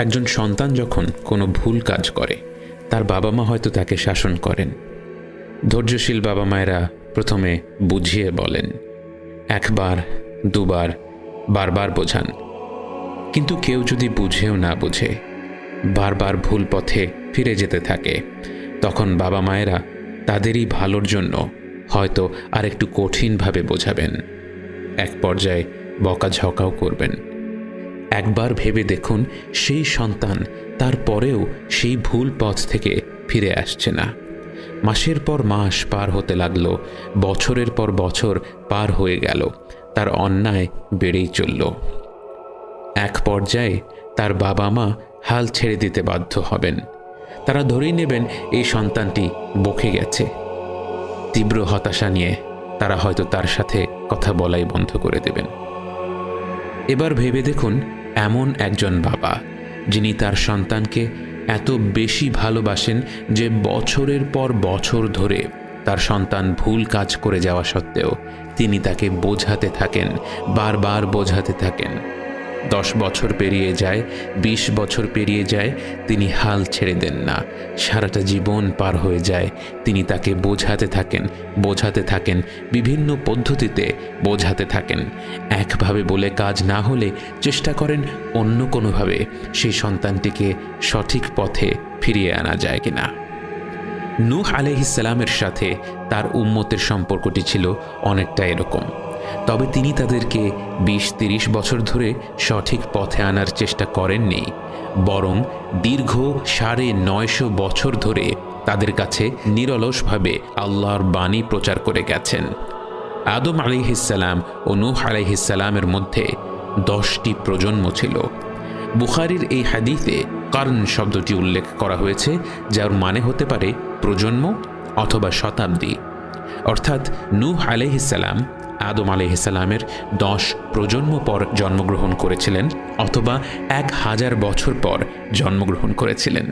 একজন সন্তান যখন কোনো ভুল কাজ করে, তার বাবা মা হয়তো তাকে শাসন করেন। ধৈর্যশীল বাবা মায়েরা প্রথমে বুঝিয়ে বলেন, একবার, দুবার, বারবার বোঝান। কিন্তু কেউ যদি বুঝেও না বুঝে, বারবার ভুল পথে ফিরে যেতে থাকে, তখন বাবা মায়েরা তাদেরই ভালোর জন্য হয়তো আর একটু কঠিনভাবে বোঝাবেন। এক পর্যায়ে বকাঝকাও করবেন। একবার ভেবে দেখুন সেই সন্তান তারপরেও সেই ভুল পথ থেকে ফিরে আসছে না। মাসের পর মাস পার হতে লাগল, বছরের পর বছর পার হয়ে গেল, তার অন্যায় বেড়েই চলল। এক পর্যায়ে তার বাবা মা হাল ছেড়ে দিতে বাধ্য হবেন। তারা ধরেই নেবেন এই সন্তানটি বকে গেছে। তীব্র হতাশা নিয়ে তারা হয়তো তার সাথে কথা বলাই বন্ধ করে দেবেন। এবার ভেবে দেখুন এমন একজন বাবা, যিনি তার সন্তানকে এত বেশি ভালোবাসেন যে বছরের পর বছর ধরে তার সন্তান ভুল কাজ করে যাওয়া সত্ত্বেও তিনি তাকে বোঝাতে থাকেন, বারবার বোঝাতে থাকেন। দশ বছর পেরিয়ে যায়, বিশ বছর পেরিয়ে যায়, তিনি হাল ছেড়ে দেন না। সারাটা জীবন পার হয়ে যায়। তিনি তাকে বোঝাতে থাকেন বোঝাতে থাকেন, বিভিন্ন পদ্ধতিতে বোঝাতে থাকেন। একভাবে বলে কাজ না হলে চেষ্টা করেন অন্য কোনোভাবে। সেই সন্তানটিকে সঠিক পথে ফিরিয়ে আনা যায় কিনা। নূহ আলহিসাল্লামের সাথে তার উম্মতের সম্পর্কটি ছিল অনেকটা এরকম। তবে তিনি তাদেরকে বিশ তিরিশ বছর ধরে সঠিক পথে আনার চেষ্টা করেননি, বরং দীর্ঘ সাড়ে নয়শো বছর ধরে তাদের কাছে নিরলসভাবে আল্লাহর বাণী প্রচার করে গেছেন। আদম আলিহিসাল্লাম ও নূহ আলিহিসাল্লামের মধ্যে দশটি প্রজন্ম ছিল। বুখারির এই হাদিতে কারণ শব্দটি উল্লেখ করা হয়েছে, যার মানে হতে পারে প্রজন্ম অথবা শতাব্দী। অর্থাৎ নূহ আলহিসাল্লাম আদম আলহিসাল্লামের দশ প্রজন্ম পর জন্মগ্রহণ করেছিলেন অথবা এক হাজার বছর পর জন্মগ্রহণ করেছিলেন।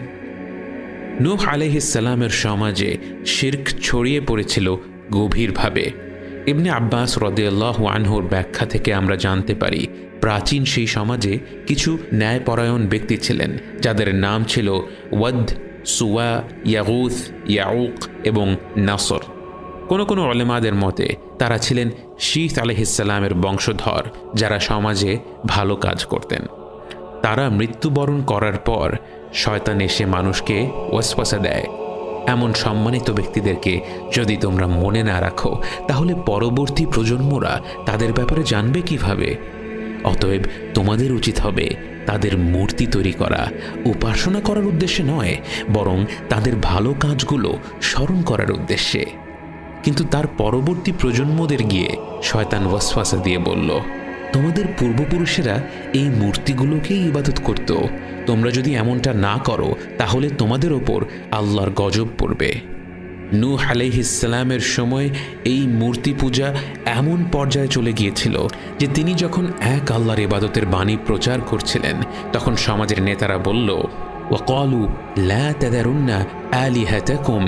নূহ আলহিসাল্লামের সমাজে শির্ক ছড়িয়ে পড়েছিল গভীরভাবে। ইবনে আব্বাস রদিয়াল্লাহ আনহুর ব্যাখ্যা থেকে আমরা জানতে পারি, প্রাচীন সেই সমাজে কিছু ন্যায়পরায়ণ ব্যক্তি ছিলেন, যাদের নাম ছিল ওয়াদ, সুয়া ইয়াগুথ ইয়াউক এবং নাসর। কোনো কোনো অলেমাদের মতে, তারা ছিলেন শীত আলহিসাল্লামের বংশধর, যারা সমাজে ভালো কাজ করতেন। তারা মৃত্যুবরণ করার পর শয়তান এসে মানুষকে ওয়াসপাসা দেয়। এমন সম্মানিত ব্যক্তিদেরকে যদি তোমরা মনে না রাখো, তাহলে পরবর্তী প্রজন্মরা তাদের ব্যাপারে জানবে কীভাবে? অতএব তোমাদের উচিত হবে তাদের মূর্তি তৈরি করা। উপাসনা করার উদ্দেশ্যে নয়, বরং তাদের ভালো কাজগুলো স্মরণ করার উদ্দেশ্যে। কিন্তু তার পরবর্তী প্রজন্মদের গিয়ে শয়তান ওয়াসফাসা দিয়ে বলল, তোমাদের পূর্বপুরুষেরা এই মূর্তিগুলোকেই ইবাদত করত। তোমরা যদি এমনটা না করো, তাহলে তোমাদের ওপর আল্লাহর গজব পড়বে। নূহ আলাইহিসালামের সময় এই মূর্তি পূজা এমন পর্যায়ে চলে গিয়েছিল যে তিনি যখন এক আল্লাহর ইবাদতের বাণী প্রচার করছিলেন, তখন সমাজের নেতারা বলল ওয়াকলু লা তাদারুন্না আলিহাতাকুম।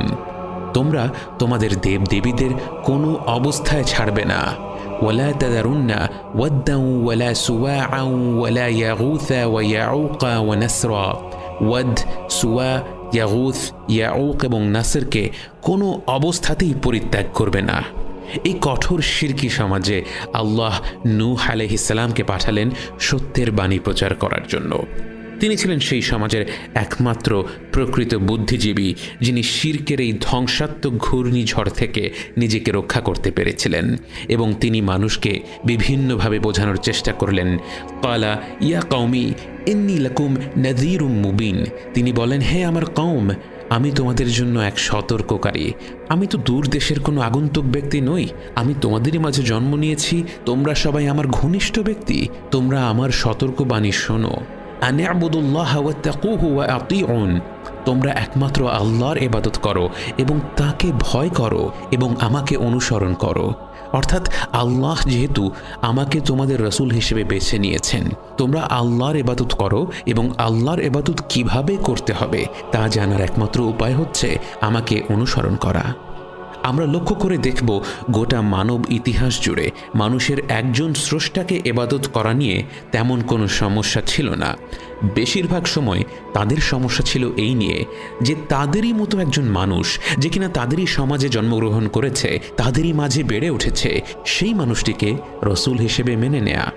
তোমরা তোমাদের দেব দেবীদের কোনো অবস্থায় ছাড়বে না। ওয়ালা তাদারুন্না ওয়াদ্দাউ ওয়ালা সুওয়াআ ওয়ালা ইয়াগুথা ওয়া ইয়াউকা ওয়া নাসরা। ওয়াদ সুয়া ইয়াগুথ, ইয়াউক এবং নাসরকে কোনো অবস্থাতেই পরিত্যাগ করবে না। এই কঠোর শিরকি সমাজে আল্লাহ নূহ আলহিসাল্লামকে পাঠালেন সত্যের বাণী প্রচার করার জন্য। তিনি ছিলেন সেই সমাজের একমাত্র প্রকৃত বুদ্ধিজীবী, যিনি শির্কের এই ধ্বংসাত্মক ঘূর্ণিঝড় থেকে নিজেকে রক্ষা করতে পেরেছিলেন এবং তিনি মানুষকে বিভিন্নভাবে বোঝানোর চেষ্টা করলেন। কালা ইয়া কৌমি ইন্নি লাকুম নাজিরুম মুবিন। তিনি বলেন, হে আমার কৌম আমি তোমাদের জন্য এক সতর্ককারী। আমি তো দূর দেশের কোনো আগন্তুক ব্যক্তি নই। আমি তোমাদেরই মাঝে জন্ম নিয়েছি। তোমরা সবাই আমার ঘনিষ্ঠ ব্যক্তি। তোমরা আমার সতর্কবাণী শোনো। আনিয়াবুদুল্লাহ ওয়াত্তাকুহু ওয়া আতিউন তোমরা একমাত্র আল্লাহর ইবাদত করো এবং তাকে ভয় করো এবং আমাকে অনুসরণ করো। অর্থাৎ আল্লাহ যেহেতু আমাকে তোমাদের রসুল হিসেবে বেছে নিয়েছেন, তোমরা আল্লাহর এবাদত করো এবং আল্লাহর এবাদত কীভাবে করতে হবে তা জানার একমাত্র উপায় হচ্ছে আমাকে অনুসরণ করা। আমরা লক্ষ্য করে দেখব গোটা মানব ইতিহাস জুড়ে মানুষের একজন স্রষ্টাকে এবাদত করা নিয়ে তেমন কোনো সমস্যা ছিল না। বেশিরভাগ সময় তাদের সমস্যা ছিল এই নিয়ে যে তাদেরই মতো একজন মানুষ যে কিনা তাদেরই সমাজে জন্মগ্রহণ করেছে, তাদেরই মাঝে বেড়ে উঠেছে, সেই মানুষটিকে রসুল হিসেবে মেনে নেয়া।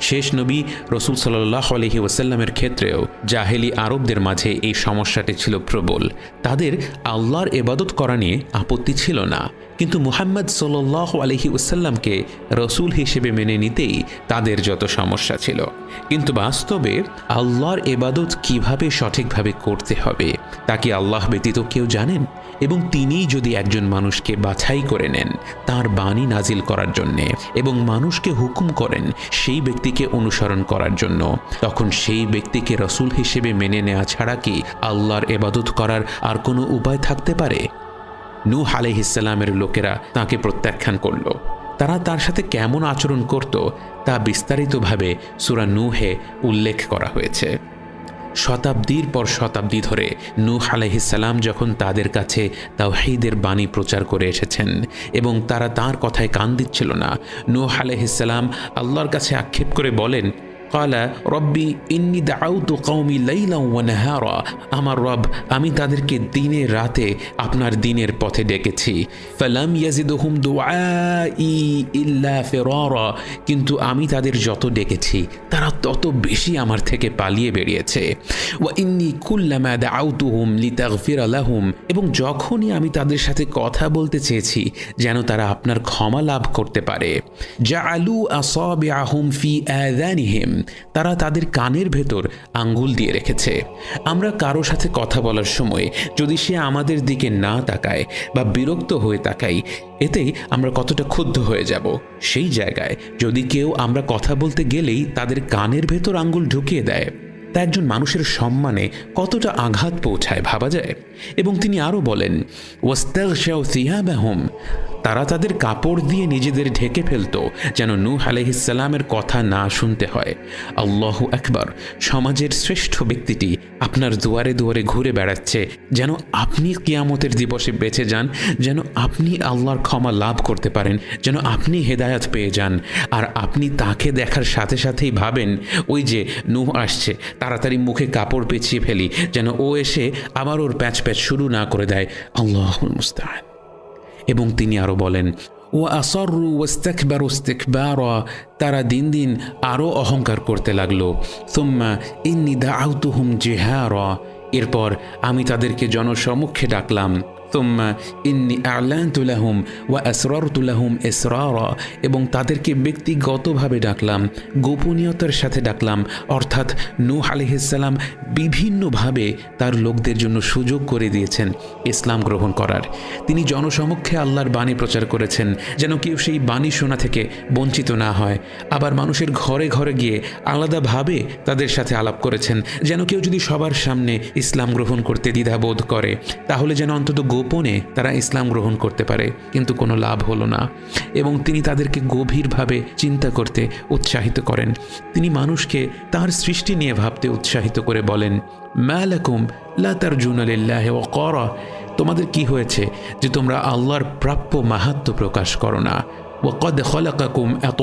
শেষ নবী রসুল সাল্লাহ আলহি ওয়াসাল্লামের ক্ষেত্রেও জাহেলি আরবদের মাঝে এই সমস্যাটি ছিল প্রবল। তাদের আল্লাহর এবাদত করা নিয়ে আপত্তি ছিল না। কিন্তু মুহাম্মদ সাল্লাহ আলহি ওসাল্লামকে রসুল হিসেবে মেনে নিতেই তাদের যত সমস্যা ছিল। কিন্তু বাস্তবে আল্লাহর এবাদত কীভাবে সঠিকভাবে করতে হবে, তা কি আল্লাহ ব্যতীত কেউ জানেন? এবং তিনিই যদি একজন মানুষকে বাছাই করে নেন, তার বাণী নাজিল করার জন্যে এবং মানুষকে হুকুম করেন সেই ব্যক্তিকে অনুসরণ করার জন্য, তখন সেই ব্যক্তিকে রসুল হিসেবে মেনে নেওয়া ছাড়া কি আল্লাহর এবাদত করার আর কোনো উপায় থাকতে পারে? নূহ আলহিসাল্লামের লোকেরা তাকে প্রত্যাখ্যান করল। তারা তার সাথে কেমন আচরণ করত তা বিস্তারিতভাবে সুরা নূহে উল্লেখ করা হয়েছে। শতাব্দীর পর শতাব্দী ধরে নূহ আলহিসাল্লাম যখন তাদের কাছে তাওহিদের বাণী প্রচার করে এসেছেন এবং তারা তার কথায় কান দিচ্ছিল না, নূহ আলহিসাল্লাম আল্লাহর কাছে আক্ষেপ করে বলেন রব্বি, ইন্নি দাউতু কৌমি লাইলা ওয়ানাহারা আমার রব, আমি তাদেরকে দিনে রাতে আপনার দিনের পথে ডেকেছি। ফালাম ইয়াজিদুহুম দুআই ইল্লা ফিরারা। কিন্তু আমি তাদের যত ডেকেছি, তারা তত বেশি আমার থেকে পালিয়ে বেরিয়েছে। ওয়া ইন্নি কুল্লামা দাউতুহুম লিতাগফিরা লাহুম। এবং যখনই আমি তাদের সাথে কথা বলতে চেয়েছি, যেন তারা আপনার ক্ষমা লাভ করতে পারে। জাআলু আসাবিআহুম ফি আযানিহিম। তারা তাদের কানের ভেতর আঙ্গুল দিয়ে রেখেছে। আমরা কারও সাথে কথা বলার সময় যদি সে আমাদের দিকে না তাকায় বা বিরক্ত হয়ে তাকাই এতেই আমরা কতটা ক্ষুব্ধ হয়ে যাব। সেই জায়গায় যদি কেউ আমরা কথা বলতে গেলেই তাদের কানের ভেতর আঙ্গুল ঢুকিয়ে দেয়, তা একজন মানুষের সম্মানে কতটা আঘাত পৌঁছায় ভাবা যায়? এবং তিনি আরও বলেন, ওয়াস্তাগশাউ সিয়াবাহুম। তারা তাদের কাপড় দিয়ে নিজেদের ঢেকে ফেলত, যেন নূহ আলহিসাল্লামের কথা না শুনতে হয়। আল্লাহ একবার সমাজের শ্রেষ্ঠ ব্যক্তিটি আপনার দুয়ারে দুয়ারে ঘুরে বেড়াচ্ছে, যেন আপনি কিয়ামতের দিবসে বেঁচে যান, যেন আপনি আল্লাহর ক্ষমা লাভ করতে পারেন, যেন আপনি হেদায়াত পেয়ে যান। আর আপনি তাকে দেখার সাথে সাথেই ভাবেন, ওই যে নূহ আসছে, তাড়াতাড়ি মুখে কাপড় পেঁচিয়ে ফেলি, যেন ও এসে আবার ওর প্যাচ প্যাচ শুরু না করে দেয়। আল্লাহ মুস্তাহান এবং তিনি আরও বলেন ও আসরু ওস্তেকবার ওস্তেকবার তারা দিন দিন আরও অহংকার করতে লাগল। সোম্মা ইন্নি দা আউতুহুম জেহার এরপর আমি তাদেরকে জনসমক্ষে ডাকলাম। এসরারা এবং তাদেরকে ব্যক্তিগতভাবে ডাকলাম, গোপনীয়তার সাথে ডাকলাম, অর্থাৎ নূহ আলহিসাল্লাম বিভিন্নভাবে তার লোকদের জন্য সুযোগ করে দিয়েছেন ইসলাম গ্রহণ করার। তিনি জনসমক্ষে আল্লাহর বাণী প্রচার করেছেন, যেন কেউ সেই বাণী শোনা থেকে বঞ্চিত না হয়। আবার মানুষের ঘরে ঘরে গিয়ে আলাদাভাবে তাদের সাথে আলাপ করেছেন, যেন কেউ যদি সবার সামনে ইসলাম গ্রহণ করতে দ্বিধাবোধ করে, তাহলে যেন অন্তত গোপনে তারা ইসলাম গ্রহণ করতে পারে, কিন্তু কোনো লাভ হলো না। এবং তিনি তাদেরকে গভীরভাবে চিন্তা করতে উৎসাহিত করেন। তিনি মানুষকে তার সৃষ্টি নিয়ে ভাবতে উৎসাহিত করে বলেন ম্যালাকুম লাতার জুনালিল্লাহ ও কর তোমাদের কি হয়েছে যে তোমরা আল্লাহর প্রাপ্য মাহাত্ম প্রকাশ করো না? ও কদ খলাকাকুম এত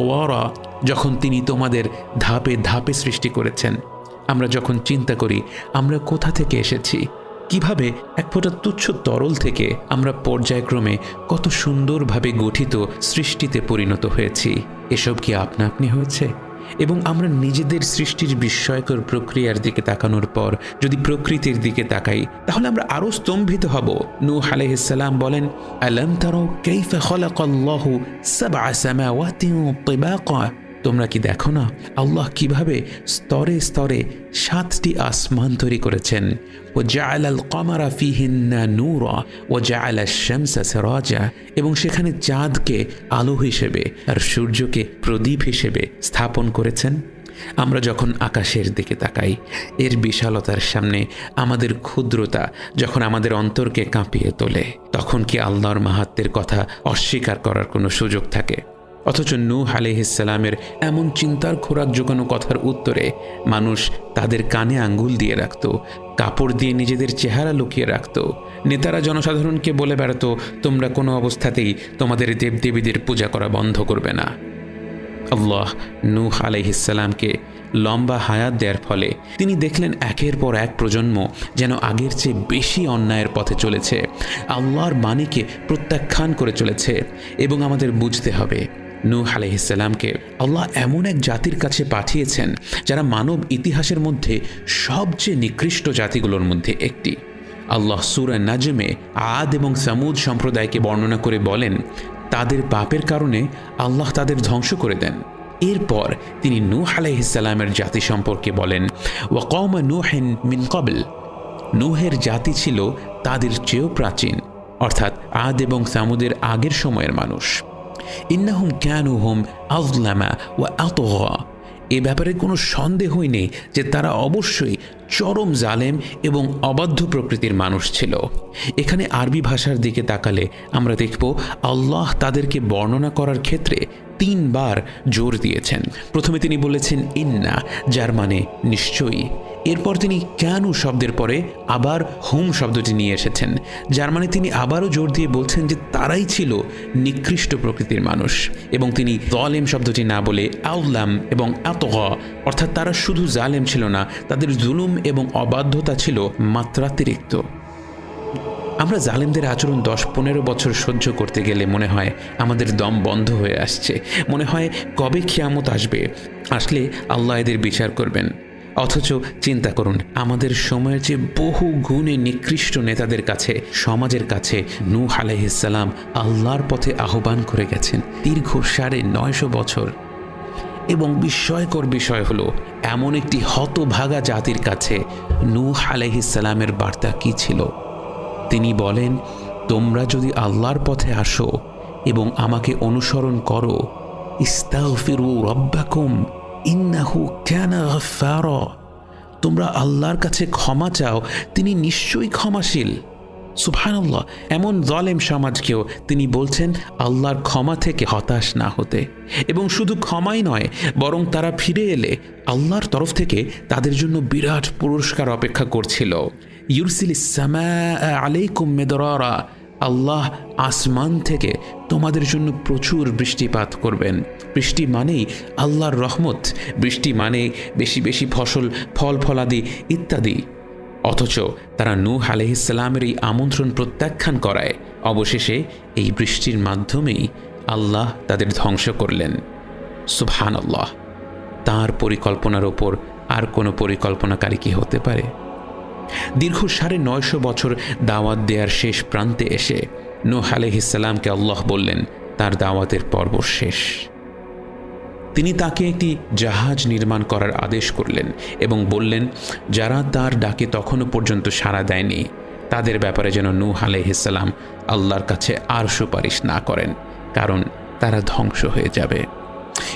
যখন তিনি তোমাদের ধাপে ধাপে সৃষ্টি করেছেন, আমরা যখন চিন্তা করি, আমরা কোথা থেকে এসেছি? কীভাবে এক ফোঁটা তুচ্ছ তরল থেকে আমরা পর্যায়ক্রমে কত সুন্দরভাবে গঠিত সৃষ্টিতে পরিণত হয়েছি? এসব কি আপনা আপনি হয়েছে? এবং আমরা নিজেদের সৃষ্টির বিস্ময়কর প্রক্রিয়ার দিকে তাকানোর পর যদি প্রকৃতির দিকে তাকাই, তাহলে আমরা আরও স্তম্ভিত হব। নূহ আলাইহিসসালাম বলেন, আলম তারো তোমরা কি দেখো না? আল্লাহ কীভাবে স্তরে স্তরে সাতটি আসমান তৈরি করেছেন? ও জাআল আল কমারা ফিহিন্না নূরা ও জাআল শামসা সিরাজা এবং সেখানে চাঁদকে আলো হিসেবে আর সূর্যকে প্রদীপ হিসেবে স্থাপন করেছেন। আমরা যখন আকাশের দিকে তাকাই, এর বিশালতার সামনে আমাদের ক্ষুদ্রতা যখন আমাদের অন্তরকে কাঁপিয়ে তোলে, তখন কি আল্লাহর মাহাত্মের কথা অস্বীকার করার কোনো সুযোগ থাকে? অথচ নূহ আলিহিসালামের এমন চিন্তার খোরাক জোগানো কথার উত্তরে মানুষ তাদের কানে আঙ্গুল দিয়ে রাখত, কাপড় দিয়ে নিজেদের চেহারা লুকিয়ে রাখত। নেতারা জনসাধারণকে বলে বেড়াতো, তোমরা কোনো অবস্থাতেই তোমাদের দেবদেবীদের পূজা করা বন্ধ করবে না। আল্লাহ নূহ আলাইহিসাল্লামকে লম্বা হায়াত দেওয়ার ফলে তিনি দেখলেন একের পর এক প্রজন্ম যেন আগের চেয়ে বেশি অন্যায়ের পথে চলেছে। আল্লাহর বাণীকে প্রত্যাখ্যান করে চলেছে এবং আমাদের বুঝতে হবে নূহ আলাইহিসাল্লামকে আল্লাহ এমন এক জাতির কাছে পাঠিয়েছেন যারা মানব ইতিহাসের মধ্যে সবচেয়ে নিকৃষ্ট জাতিগুলোর মধ্যে একটি। আল্লাহ সুরা নাজমে আদ এবং সামুদ সম্প্রদায়কে বর্ণনা করে বলেন, তাদের পাপের কারণে আল্লাহ তাদের ধ্বংস করে দেন। এরপর তিনি নূহ আলাইহিসাল্লামের জাতি সম্পর্কে বলেন ওয়াকৌমা নুহেন মিন কবল নুহের জাতি ছিল তাদের চেয়েও প্রাচীন, অর্থাৎ আদ এবং সামুদের আগের সময়ের মানুষ। ইন্নাহুম ক্যানু হুম আজলামা ও আতহা এ ব্যাপারে কোনো সন্দেহই নেই যে তারা অবশ্যই চরম জালেম এবং অবাধ্য প্রকৃতির মানুষ ছিল। এখানে আরবি ভাষার দিকে তাকালে আমরা দেখব আল্লাহ তাদেরকে বর্ণনা করার ক্ষেত্রে তিনবার জোর দিয়েছেন। প্রথমে তিনি বলেছেন ইন্না, যার মানে নিশ্চয়ই। এরপর তিনি কেন শব্দের পরে আবার হুম শব্দটি নিয়ে এসেছেন? যার মানে তিনি আবারও জোর দিয়ে বলছেন যে তারাই ছিল নিকৃষ্ট প্রকৃতির মানুষ এবং তিনি দলেম শব্দটি না বলে আউলাম এবং আতহ অর্থাৎ তারা শুধু জালেম ছিল না, তাদের জুলুম এবং অবাধ্যতা ছিল মাত্রাতিরিক্ত। আমরা জালেমদের আচরণ দশ পনেরো বছর সহ্য করতে গেলে মনে হয় আমাদের দম বন্ধ হয়ে আসছে। মনে হয় কবে খেয়ামত আসবে? আসলে আল্লাহ এদের বিচার করবেন। অথচ চিন্তা করুন, আমাদের সময়ের যে বহু গুণে নিকৃষ্ট নেতাদের কাছে, সমাজের কাছে নূহ আলাইহিসাল্লাম আল্লাহর পথে আহ্বান করে গেছেন, দীর্ঘ সাড়ে নয়শো বছর। এবং বিস্ময়কর বিষয় হলো, এমন একটি হতভাগা জাতির কাছে নূহ আলাইহিসাল্লামের বার্তা কী ছিল? তিনি বলেন, তোমরা যদি আল্লাহর পথে আসো এবং আমাকে অনুসরণ করো, ইস্তাগফিরু রব্বাকুম ইন্নাহু গাফফারা। তোমরা আল্লাহর কাছে ক্ষমা চাও, তিনি নিশ্চয়ই ক্ষমাশীল। সুবহানাল্লাহ, এমন জলেম সমাজকেও তিনি বলছেন, আল্লাহর ক্ষমা থেকে হতাশ না হতে। এবং শুধু ক্ষমাই নয়, বরং তারা ফিরে এলে আল্লাহর তরফ থেকে তাদের জন্য বিরাট পুরস্কার অপেক্ষা করছিল। ইউরসিল ইসামা আলাইকুম মেদরা আল্লাহ আসমান থেকে তোমাদের জন্য প্রচুর বৃষ্টিপাত করবেন। বৃষ্টি মানেই আল্লাহর রহমত। বৃষ্টি মানে বেশি বেশি ফসল, ফল, ফলাদি ইত্যাদি। অথচ তারা নূহ আলহিসাল্লামের এই আমন্ত্রণ প্রত্যাখ্যান করায়। অবশেষে এই বৃষ্টির মাধ্যমেই আল্লাহ তাদের ধ্বংস করলেন। সুবহান আল্লাহ তাঁর পরিকল্পনার ওপর আর কোনো পরিকল্পনাকারী কি হতে পারে? দীর্ঘ সাড়ে নয়শো বছর দাওয়াত দেওয়ার শেষ প্রান্তে এসে নূহ আলহিসাল্লামকে আল্লাহ বললেন, তার দাওয়াতের পর্ব শেষ। তিনি তাকে একটি জাহাজ নির্মাণ করার আদেশ করলেন এবং বললেন, যারা তার ডাকে তখনও পর্যন্ত সাড়া দেয়নি, তাদের ব্যাপারে যেন নূহ আলাইহিসাল্লাম আল্লাহর কাছে আর সুপারিশ না করেন, কারণ তারা ধ্বংস হয়ে যাবে।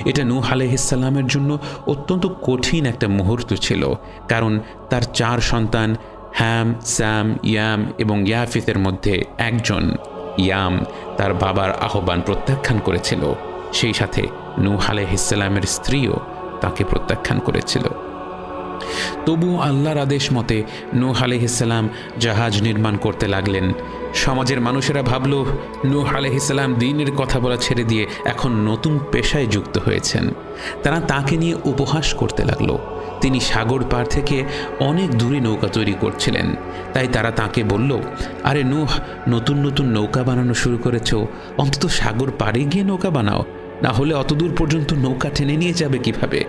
এটা নূহ আলাইহিসাল্লামের জন্য অত্যন্ত কঠিন একটা মুহূর্ত ছিল, কারণ তার চার সন্তান হ্যাম, স্যাম, ইয়াম এবং ইয়াফিতের মধ্যে একজন, ইয়াম, তার বাবার আহ্বান প্রত্যাখ্যান করেছিল। সেই সাথে নূহ আলাইহিসাল্লামের স্ত্রীও তাকে প্রত্যাখ্যান করেছিল। তবু আল্লাহর আদেশ মতে নূহ আলহিসাল্লাম জাহাজ নির্মাণ করতে লাগলেন সমাজের মানুষেরা ভাবল, নূহ আলহিসাল্লাম দিনের কথা বলা ছেড়ে দিয়ে এখন নতুন পেশায় যুক্ত হয়েছেন। তারা তাকে নিয়ে উপহাস করতে লাগল। তিনি সাগর পার থেকে অনেক দূরে নৌকা তৈরি করছিলেন। তাই তারা তাকে বলল, আরে নূহ, নতুন নতুন নৌকা বানানো শুরু করেছ। অন্তত সাগর পাড়ে গিয়ে নৌকা বানাও। না হলে অতদূর পর্যন্ত নৌকা টেনে নিয়ে যাবে কীভাবে?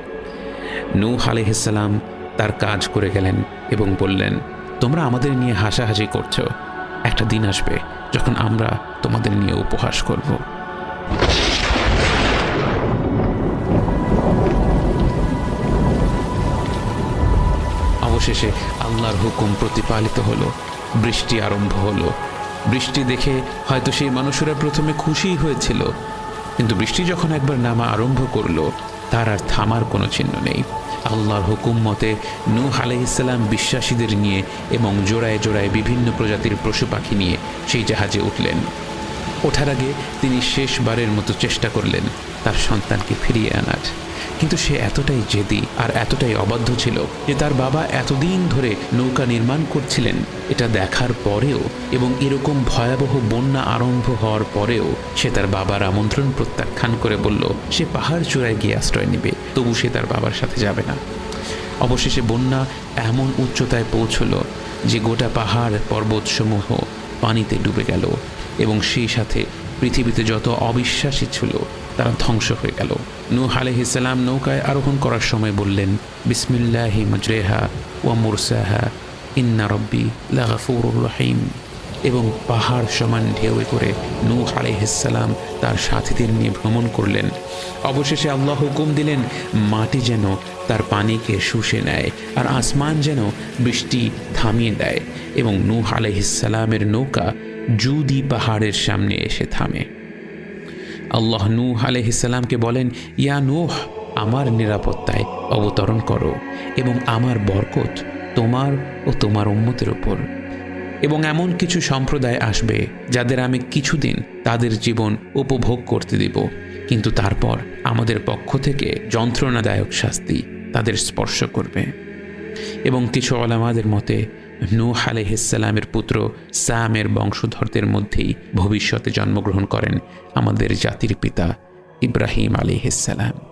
নূহ আলহিসাল্লাম তার কাজ করে গেলেন এবং বললেন, তোমরা আমাদের নিয়ে হাসাহাসি করছ। একটা দিন আসবে যখন আমরা তোমাদের নিয়ে উপহাস করব। অবশেষে আল্লাহর হুকুম প্রতিপালিত হলো, বৃষ্টি আরম্ভ হলো। বৃষ্টি দেখে হয়তো সেই মানুষেরা প্রথমে খুশিই হয়েছিল, কিন্তু বৃষ্টি যখন একবার নামা আরম্ভ করল, তার আর থামার কোনো চিহ্ন নেই। আল্লাহর হুকুম মতে, নূহ আলাইসাল্লাম বিশ্বাসীদের নিয়ে এবং জোড়ায় জোড়ায় বিভিন্ন প্রজাতির পশু পাখি নিয়ে সেই জাহাজে উঠলেন। ওঠার আগে তিনি শেষবারের মতো চেষ্টা করলেন তার সন্তানকে ফিরিয়ে আনার। কিন্তু সে এতটাই জেদি আর এতটাই অবাধ্য ছিল যে তার বাবা এতদিন ধরে নৌকা নির্মাণ করছিলেন। এটা দেখার পরেও এবং এরকম ভয়াবহ বন্যা আরম্ভ হওয়ার পরেও সে তার বাবার আমন্ত্রণ প্রত্যাখ্যান করে বলল, সে পাহাড় চূড়ায় গিয়ে আশ্রয় নেবে, তবু সে তার বাবার সাথে যাবে না। অবশেষে বন্যা এমন উচ্চতায় পৌঁছল যে গোটা পাহাড় পর্বতসমূহ পানিতে ডুবে গেল এবং সেই সাথে পৃথিবীতে যত অবিশ্বাসী ছিল তারা ধ্বংস হয়ে গেল। নূহ আলহিসাল্লাম নৌকায় আরোহণ করার সময় বললেন, বিসমিল্লাহি মজরেহা ওয়া মুরসাহা, ইন্না রব্বি লাগাফুরুর রহিম। এবং পাহাড় সমান ঢেউয়ে করে নূহ আলাইহিসসালাম তার সাথীদের নিয়ে ভ্রমণ করলেন। অবশেষে আল্লাহ হুকুম দিলেন, মাটি যেন তার পানিকে শুষে নেয় আর আসমান যেন বৃষ্টি থামিয়ে দেয়। এবং নূহ আলাইহিসসালামের নৌকা জুদি পাহাড়ের সামনে এসে থামে। আল্লাহ নূহ আলহিসাল্লামকে বলেন, ইয়া নূহ, আমার নিরাপত্তায় অবতরণ করো এবং আমার বরকত তোমার ও তোমার উম্মতের উপর। এবং এমন কিছু সম্প্রদায় আসবে যাদের আমি কিছুদিন তাদের জীবন উপভোগ করতে দেব। কিন্তু তারপর আমাদের পক্ষ থেকে যন্ত্রণাদায়ক শাস্তি তাদের স্পর্শ করবে। এবং কিছু আলামাদের মতে নূহ আলাইহিসসালামের পুত্র সামের বংশধরদের মধ্যেই ভবিষ্যতে জন্মগ্রহণ করেন আমাদের জাতির পিতা ইব্রাহিম আলাইহিসসালাম